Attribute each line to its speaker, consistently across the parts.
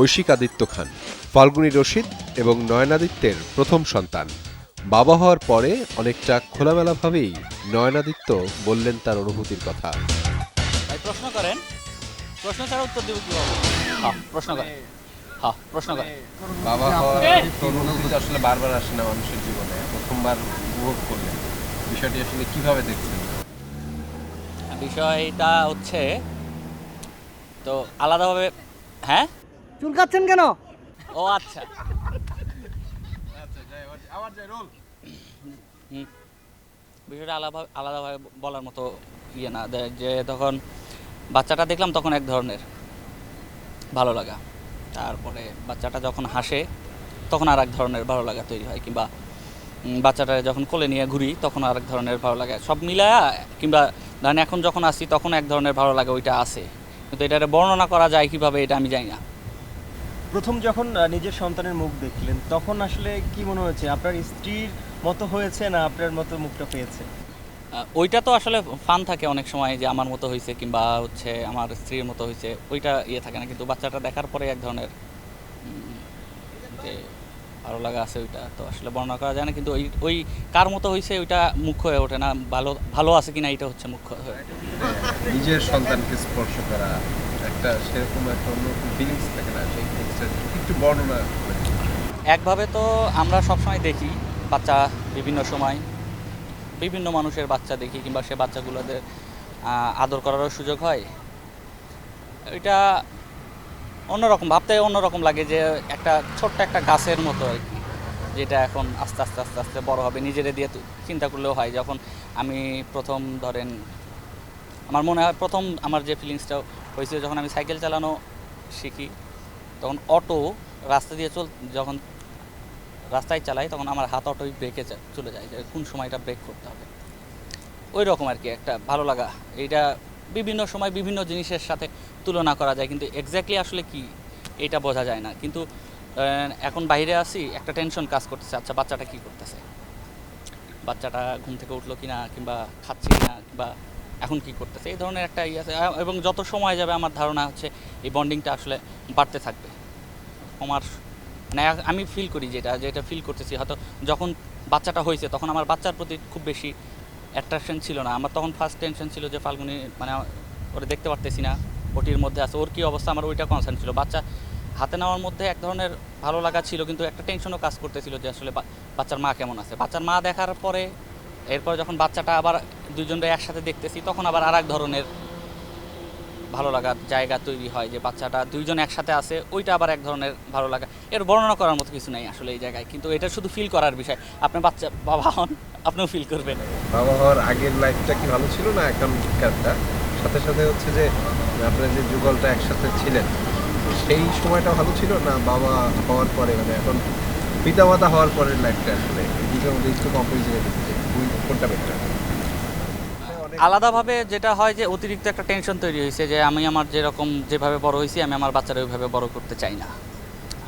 Speaker 1: ঐশিক আদিত্য খান ফাল্গুনী রশিদ এবং নয়নাদিত্যের প্রথম সন্তান। বাবা হওয়ার পরে অনেকটা খোলামেলাভাবেই নয়নাদিত্য বললেন তার অনুভূতির কথা।
Speaker 2: প্রশ্ন করেন। প্রশ্ন ছাড়া উত্তর দেবো হ্যাঁ প্রশ্ন করেন। হ্যাঁ প্রশ্ন করেন।
Speaker 1: বাবা হওয়ার অনুভূতি আসলে বারবার আসে না মানুষের জীবনে। প্রথমবার উপভোগ করলেন। বিষয়টি আসলে কীভাবে দেখছেন?
Speaker 2: বিষয়টা হচ্ছে তো আলাদাভাবে হ্যাঁ?
Speaker 3: চুলকাচ্ছেন কেন?
Speaker 2: ও আচ্ছা। বিষয়টা আলাদা আলাদাভাবে বলার মতো ইয়ে না। যে তখন বাচ্চাটা দেখলাম তখন এক ধরনের ভালো লাগা। তারপরে বাচ্চাটা যখন হাসে, তখন আর এক ধরনের ভালো লাগা তৈরি হয়। কিংবা বাচ্চাটা যখন কোলে নিয়ে ঘুরি, তখন আর এক ধরনের ভালো লাগে। সব মিলায়া, কিংবা ধরেন এখন যখন আসি তখন এক ধরনের ভালো লাগে ওইটা আছে। কিন্তু এটা বর্ণনা করা যায় কীভাবে, এটা আমি জানি না।
Speaker 4: প্রথম যখন নিজের সন্তানের মুখ দেখলেন তখন আসলে কি মনে হয়েছে? আপনার স্ত্রীর মতো হয়েছে না আপনার মতো মুখটা পেয়েছে?
Speaker 2: ওইটা তো আসলে ফান থাকে অনেক সময় যে আমার মতো হয়েছে কিংবা হচ্ছে আমার স্ত্রীর মতো হয়েছে ওইটা ইয়ে থাকে না। কিন্তু বাচ্চাটা দেখার পরে এক ধরনের যে ভালো লাগা আছে ওইটা তো আসলে বর্ণনা করা যায় না। কিন্তু ওই ওই কার মতো হয়েছে ওইটা মুখ্য হয়ে ওঠে না। ভালো ভালো আছে কিনা এটা হচ্ছে মুখ্য হয়ে
Speaker 1: নিজের সন্তানকে স্পর্শ করা একটা সেরকম একটা অন্য ফিলিংস থাকে না, সেই ফিলিংসটা একটু বর্ণনা
Speaker 2: একভাবে তো আমরা সবসময় দেখি বাচ্চা বিভিন্ন সময়, বিভিন্ন মানুষের বাচ্চা দেখি কিংবা সে বাচ্চাগুলোদের আদর করারও সুযোগ হয়। এটা অন্যরকম, ভাবতে অন্যরকম লাগে যে একটা ছোট্ট একটা গাছের মতো আর কি, যেটা এখন আস্তে আস্তে আস্তে আস্তে বড় হবে। নিজেরে দিয়ে চিন্তা করলেও হয়, যখন আমি প্রথম ধরেন, আমার মনে হয় প্রথম আমার যে ফিলিংসটা হয়েছে যখন আমি সাইকেল চালানো শিখি, তখন অটো রাস্তা দিয়ে চল, যখন রাস্তায় চালাই তখন আমার হাত অটোই ব্রেকে চলে যায় যে কোন সময়টা ব্রেক করতে হবে। ওই রকম আর কি একটা ভালো লাগা। এইটা বিভিন্ন সময় বিভিন্ন জিনিসের সাথে তুলনা করা যায়, কিন্তু এক্স্যাক্টলি আসলে কি এটা বোঝা যায় না। কিন্তু এখন বাইরে আসি, একটা টেনশন কাজ করতেছে আচ্ছা বাচ্চাটা কি করতেছে? বাচ্চাটা ঘুম থেকে উঠল কিনা কিংবা খাচ্ছে কিনা কিংবা এখন কি করতেছে? এই ধরনের একটা ইয়ে আছে। এবং যত সময় যাবে আমার ধারণা হচ্ছে এই বন্ডিংটা আসলে বাড়তে থাকবে। আমার মানে আমি ফিল করি যেটা যেটা ফিল করতেছি। হয়তো যখন বাচ্চাটা হয়েছে, তখন আমার বাচ্চার প্রতি খুব বেশি অ্যাট্রাকশন ছিল না। আমার তখন ফার্স্ট টেনশন ছিল যে ফাল্গুনি মানে ওরা দেখতে পারতেছি না, ওটির মধ্যে আছে। ওর কী অবস্থা? আমার ওইটা কনসার্ন ছিল। বাচ্চা হাতে নেওয়ার মধ্যে এক ধরনের ভালো লাগা ছিল, কিন্তু একটা টেনশনও কাজ করতেছিল যে আসলে বাচ্চার মা কেমন আছে? বাচ্চার মা দেখার পরে এরপর যখন বাচ্চাটা আবার দুজনটা একসাথে দেখতেছি, তখন আবার আর এক ধরনের ভালো লাগার জায়গা তৈরি হয় যে বাচ্চাটা দুইজন একসাথে আছে, ওইটা আবার এক ধরনের ভালো লাগা। এর বর্ণনা করার মতো কিছু নেই আসলে এই জায়গায়, কিন্তু এটা শুধু ফিল করার বিষয়। আপনি বাচ্চা, বাবা হন, আপনিও ফিল করবেন।
Speaker 1: বাবা হওয়ার আগের লাইফটা কি ভালো ছিল না এখনকারটা সাথে সাথে হচ্ছে যে আপনার যে যুগলটা একসাথে ছিলেন, সেই সময়টা ভালো ছিল না বাবা হওয়ার পরে? মানে এখন পিতামাতা হওয়ার পরের লাইফটা আসলে দুটোর মধ্যে একটু কম্পারিজনে কোনটা বেটার
Speaker 2: আলাদাভাবে যেটা হয় যে অতিরিক্ত একটা টেনশন তৈরি হয়েছে যে আমি আমার যেরকম যেভাবে বড় হয়েছি, আমি আমার বাচ্চারা ওইভাবে বড় করতে চাই না।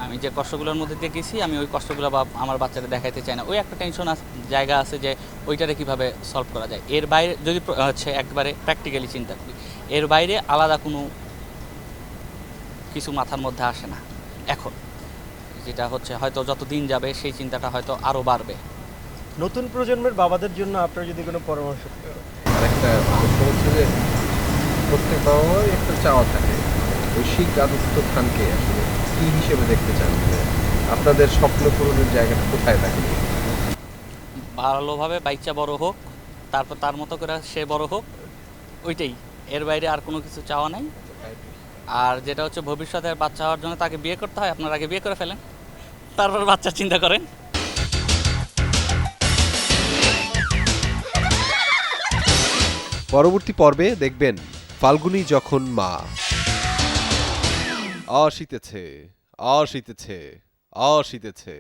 Speaker 2: আমি যে কষ্টগুলোর মধ্যে দিয়ে গেছি, আমি ওই কষ্টগুলো বা আমার বাচ্চারা দেখাইতে চাই না। ওই একটা টেনশন জায়গা আছে যে ওইটারে কীভাবে সলভ করা যায়। এর বাইরে, যদি হচ্ছে একবারে প্র্যাকটিক্যালি চিন্তা করি, এর বাইরে আলাদা কোনো কিছু মাথার মধ্যে আসে না, এখন। যেটা হচ্ছে হয়তো যত দিন যাবে সেই চিন্তাটা হয়তো আরও বাড়বে।
Speaker 4: নতুন প্রজন্মের বাবাদের জন্য আপনার যদি কোনো পরামর্শ।
Speaker 1: আরেকটা হচ্ছে যে প্রত্যেক বাবা একটা চাওয়া থাকে ঐশিক আদিত্য খানকে আসলে কি হিসেবে দেখতে চান? আপনাদের স্বপ্ন পূরণের জায়গাটা কোথায় থাকে?
Speaker 2: ভালোভাবে বাচ্চা বড় হোক তারপর তার মতো করে সে বড় হোক ওইটাই। এর বাইরে আর কোনো কিছু চাওয়া নাই। আর যেটা হচ্ছে ভবিষ্যতে বাচ্চা হওয়ার জন্য তাকে বিয়ে করতে হয় আপনার আগে বিয়ে করে ফেলেন। তারপর বাচ্চা চিন্তা করেন।
Speaker 1: পরবর্তী পর্বে দেখবেন ফাল্গুনি যখন মা। আসিতেছে আসিতেছে আসিতেছে